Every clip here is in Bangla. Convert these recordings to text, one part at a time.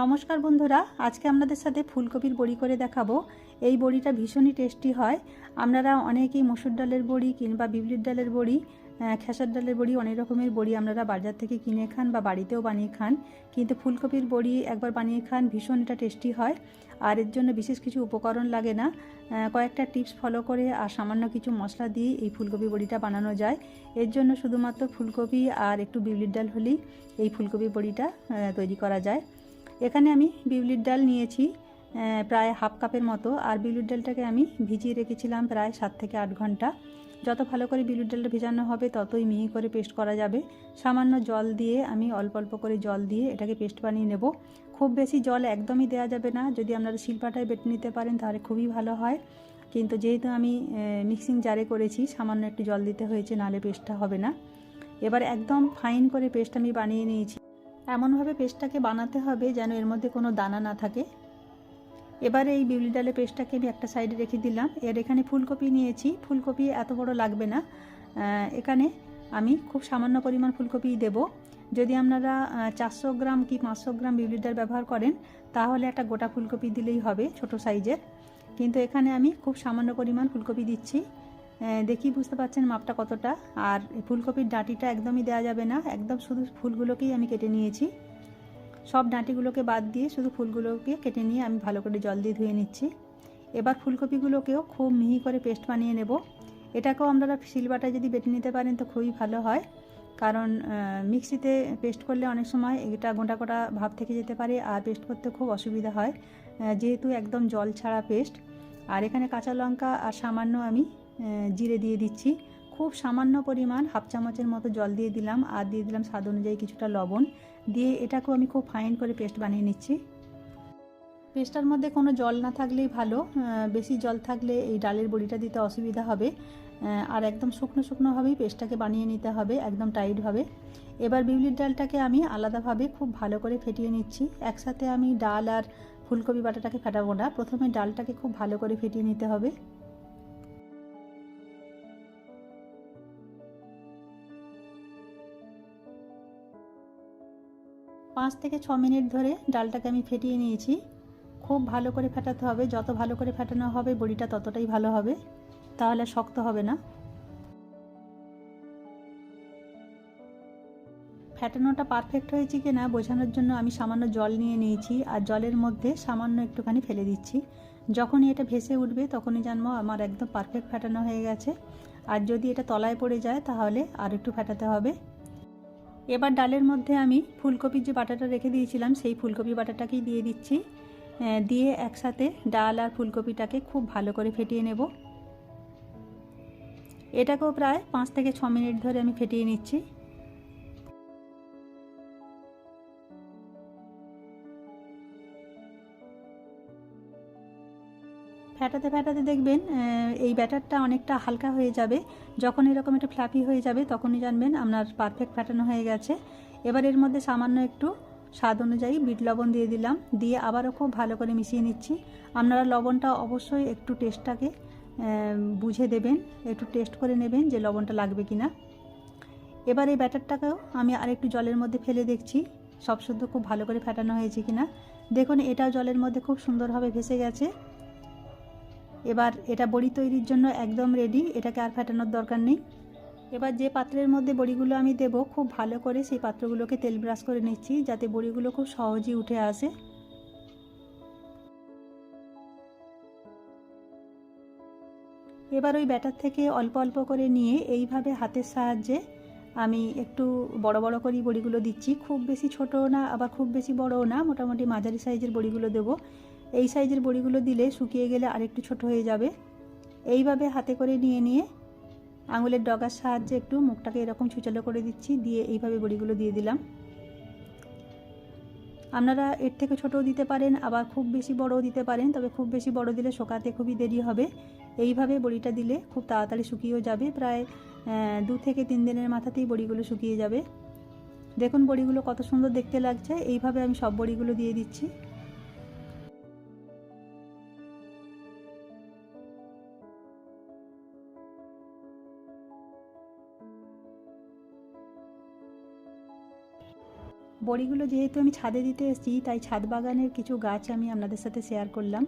নমস্কার বন্ধুরা, আজকে আপনাদের সাথে ফুলকপির বড়ি করে দেখাবো। এই বড়িটা ভীষণই টেস্টি হয়। আপনারা অনেকেই মসুর ডালের বড়ি কিংবা বিউলির ডালের বড়ি খেসার ডালের বড়ি, অনেক রকমের বড়ি আপনারা বাজার থেকে কিনে খান বা বাড়িতেও বানিয়ে খান। কিন্তু ফুলকপির বড়ি একবার বানিয়ে খান, ভীষণ এটা টেস্টি হয়। আর এর জন্য বিশেষ কিছু উপকরণ লাগে না। কয়েকটা টিপস ফলো করে আর সামান্য কিছু মশলা দিয়ে এই ফুলকপি বড়িটা বানানো যায়। এর জন্য শুধুমাত্র ফুলকপি আর একটু বিউলির ডাল হলেই এই ফুলকপি বড়িটা তৈরি করা যায়। এখানে আমি বিউলির ডাল নিয়েছি প্রায় হাফ কাপের মতো। আর বিউলির ডালটাকে আমি ভিজিয়ে রেখেছিলাম প্রায় সাত থেকে আট ঘণ্টা। যত ভালো করে বিউলির ডালটা ভেজানো হবে, ততই মিহি করে পেস্ট করা যাবে। সামান্য জল দিয়ে, আমি অল্প অল্প করে জল দিয়ে এটাকে পেস্ট বানিয়ে নেব। খুব বেশি জল একদমই দেওয়া যাবে না। যদি আপনারা শিলপাটায় বেটে নিতে পারেন, তাহলে খুবই ভালো হয়। কিন্তু যেহেতু আমি মিক্সিং জারে করেছি, সামান্য একটু জল দিতে হয়েছে, নাহলে পেস্টটা হবে না। এবার একদম ফাইন করে পেস্ট আমি বানিয়ে নিয়েছি। এমনভাবে পেস্টটাকে বানাতে হবে যেন এর মধ্যে কোনো দানা না থাকে। এবারে এই বিউলি ডালের পেস্টটাকে আমি একটা সাইডে রেখে দিলাম। এর এখানে ফুলকপি নিয়েছি। ফুলকপি এত বড় লাগবে না। এখানে আমি খুব সামান্য পরিমাণ ফুলকপি দেব। যদি আপনারা চারশো গ্রাম কি পাঁচশো গ্রাম বিউলি ডাল ব্যবহার করেন, তাহলে একটা গোটা ফুলকপি দিলেই হবে ছোট সাইজের। কিন্তু এখানে আমি খুব সামান্য পরিমাণ ফুলকপি দিচ্ছি। দেখি বুঝতে পারছেন মাপটা কতটা। আর ফুলকপির ডাঁটিটা একদমই দেওয়া যাবে না, একদম শুধু ফুলগুলোকেই আমি কেটে নিয়েছি। সব ডাঁটিগুলোকে বাদ দিয়ে শুধু ফুলগুলোকে কেটে নিয়ে আমি ভালো করে জল দিয়ে ধুয়ে নিচ্ছি। এবার ফুলকপিগুলোকেও খুব মিহি করে পেস্ট বানিয়ে নেব। এটাকেও আপনারা শিলবাটায় যদি বেটে নিতে পারেন তো খুবই ভালো হয়। কারণ মিক্সিতে পেস্ট করলে অনেক সময় এটা গোটা গোটা ভাব থেকে যেতে পারে আর পেস্ট করতে খুব অসুবিধা হয়। যেহেতু একদম জল ছাড়া পেস্ট। আর এখানে কাঁচা লঙ্কা আর সামান্য আমি জিরে দিয়ে দিচ্ছি। খুব সামান্য পরিমাণ হাফ চামচের মতো জল দিয়ে দিলাম আর দিয়ে দিলাম স্বাদ অনুযায়ী কিছুটা লবণ। দিয়ে এটাকেও আমি খুব ফাইন করে পেস্ট বানিয়ে নিচ্ছি। পেস্টটার মধ্যে কোনো জল না থাকলেই ভালো। বেশি জল থাকলে এই ডালের বড়িটা দিতে অসুবিধা হবে। আর একদম শুকনো শুকনোভাবেই পেস্টটাকে বানিয়ে নিতে হবে, একদম টাইটভাবে এবার বিউলির ডালটাকে আমি আলাদাভাবে খুব ভালো করে ফেটিয়ে নিচ্ছি। একসাথে আমি ডাল আর ফুলকপি বাটাটাকে ফেটাবো না। প্রথমে ডালটাকে খুব ভালো করে ফেটিয়ে নিতে হবে। পাঁচ থেকে ছ মিনিট ধরে ডালটাকে আমি ফেটিয়ে নিয়েছি। খুব ভালো করে ফেটাতে হবে। যত ভালো করে ফেটানো হবে, বড়িটা ততটাই ভালো হবে। তাহলে শক্ত হবে না। ফেটানোটা পারফেক্ট হয়েছে কি না বোঝানোর জন্য আমি সামান্য জল নিয়ে নিয়েছি আর জলের মধ্যে সামান্য একটুখানি ফেলে দিচ্ছি। যখনই এটা ভেসে উঠবে তখনই জানব আমার একদম পারফেক্ট ফেটানো হয়ে গেছে। আর যদি এটা তলায় পড়ে যায় তাহলে আর একটু ফেটাতে হবে। এবার ডালের মধ্যে আমি ফুলকপির যে বাটাটা রেখে দিয়েছিলাম, সেই ফুলকপি বাটাটাকেই দিয়ে দিচ্ছি। দিয়ে একসাথে ডাল আর ফুলকপিটাকে খুব ভালো করে ফেটিয়ে নেব। এটাকেও প্রায় পাঁচ থেকে ছ মিনিট ধরে আমি ফেটিয়ে নিচ্ছি। ফ্যাটাতে ফ্যাটাতে দেখবেন এই ব্যাটারটা অনেকটা হালকা হয়ে যাবে। যখন এরকম একটা ফ্ল্যাপি হয়ে যাবে, তখনই জানবেন আপনার পারফেক্ট ফ্যাটানো হয়ে গেছে। এবার এর মধ্যে সামান্য একটু স্বাদ অনুযায়ী বিট লবণ দিয়ে দিলাম। দিয়ে আবারও খুব ভালো করে মিশিয়ে নিচ্ছি। আপনারা লবণটা অবশ্যই একটু টেস্টটাকে বুঝে দেবেন, একটু টেস্ট করে নেবেন যে লবণটা লাগবে কিনা। এবার এই ব্যাটারটাকেও আমি আরেকটু জলের মধ্যে ফেলে দেখছি, সব শুদ্ধ খুব ভালো করে ফেটানো হয়েছে কিনা। দেখুন, এটাও জলের মধ্যে খুব সুন্দরভাবে ভেসে গেছে। এবার এটা বড়ি তৈরির জন্য একদম রেডি এটাকে আর ফেটানোর দরকার নেই। এবার যে পাত্রের মধ্যে বড়িগুলো আমি দেব, খুব ভালো করে সেই পাত্রগুলোকে তেল ব্রাশ করে নিচ্ছি, যাতে বড়িগুলো খুব সহজেই উঠে আসে। এবার ওই ব্যাটার থেকে অল্প অল্প করে নিয়ে এইভাবে হাতের সাহায্যে আমি একটু বড় বড় করেই বড়িগুলো দিচ্ছি। খুব বেশি ছোটও না, আবার খুব বেশি বড়ও না, মোটামুটি মাঝারি সাইজের বড়িগুলো দেবো। এই সাইজের বড়িগুলো দিলে শুকিয়ে গেলে আরেকটু ছোট হয়ে যাবে। এইভাবে হাতে করে নিয়ে নিয়ে আঙুলের ডগার সাহায্যে একটু মুখটাকে এরকম ছুচালো করে দিচ্ছি, দিয়ে এইভাবে বড়িগুলো দিয়ে দিলাম। আপনারা এর থেকে ছোটও দিতে পারেন, আবার খুব বেশি বড়ও দিতে পারেন, তবে খুব বেশি বড় দিলে শোকাতে খুবই দেরি হবে। এইভাবে বড়িটা দিলে খুব তাড়াতাড়ি শুকিয়েও যাবে, প্রায় দু থেকে তিন দিনের মাথাতেই বড়িগুলো শুকিয়ে যাবে। দেখুন বড়িগুলো কত সুন্দর দেখতে লাগছে, এইভাবে আমি সব বড়িগুলো দিয়ে দিচ্ছি। বড়িগুলো যেহেতু আমি ছাদে দিতে এসেছি, তাই ছাদ বাগানের কিছু গাছ আমি আপনাদের সাথে শেয়ার করলাম।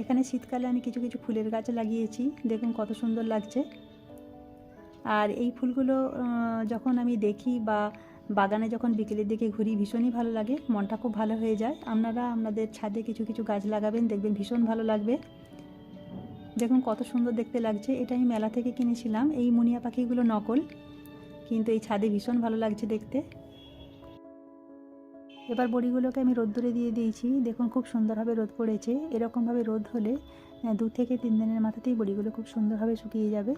এখানে শীতকালে আমি কিছু কিছু ফুলের গাছ লাগিয়েছি, দেখুন কত সুন্দর লাগছে। আর এই ফুলগুলো যখন আমি দেখি বা বাগানে যখন বিকেলের দিকে ঘুরি, ভীষণই ভালো লাগে, মনটা খুব ভালো হয়ে যায়। আপনারা আপনাদের ছাদে কিছু কিছু গাছ লাগাবেন, দেখবেন ভীষণ ভালো লাগবে। দেখুন কত সুন্দর দেখতে লাগছে, এটা আমি মেলা থেকে কিনেছিলাম, এই মুনিয়া পাখিগুলো নকল, কিন্তু এই ছাদে ভীষণ ভালো লাগছে দেখতে। এবার বড়িগুলোকে আমি রোদ্দুরে দিয়ে দিয়েছি। দেখুন, খুব সুন্দরভাবে রোদ পড়েছে। এরকমভাবে রোদ হলে দু থেকে তিন দিনের মাথাতেই বড়িগুলো খুব সুন্দরভাবে শুকিয়ে যাবে।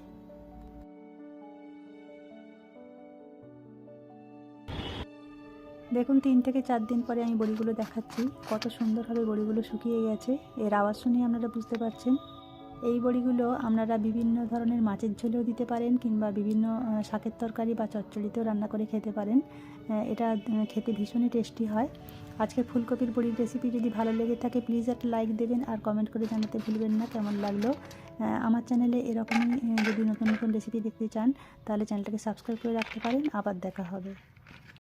দেখুন, তিন থেকে চার দিন পরে আমি বড়িগুলো দেখাচ্ছি। কত সুন্দরভাবে বড়িগুলো শুকিয়ে গেছে। এর আওয়াজ শুনে আপনারা বুঝতে পারছেন। এই বড়িগুলো আপনারা বিভিন্ন ধরনের মাছের ঝোলেও দিতে পারেন কিংবা বিভিন্ন শাকের তরকারি বা চচ্চড়িতেও রান্না করে খেতে পারেন। এটা খেতে ভীষণই টেস্টি হয়। আজকের ফুলকপির বড়ির রেসিপি যদি ভালো লেগে থাকে প্লিজ একটা লাইক দেবেন আর কমেন্ট করে জানাতে ভুলবেন না, কেমন লাগল? আমার চ্যানেলে এরকমই যদি নতুন নতুন রেসিপি দেখতে চান, তাহলে চ্যানেলটাকে সাবস্ক্রাইব করে রাখতে পারেন। আবার দেখা হবে।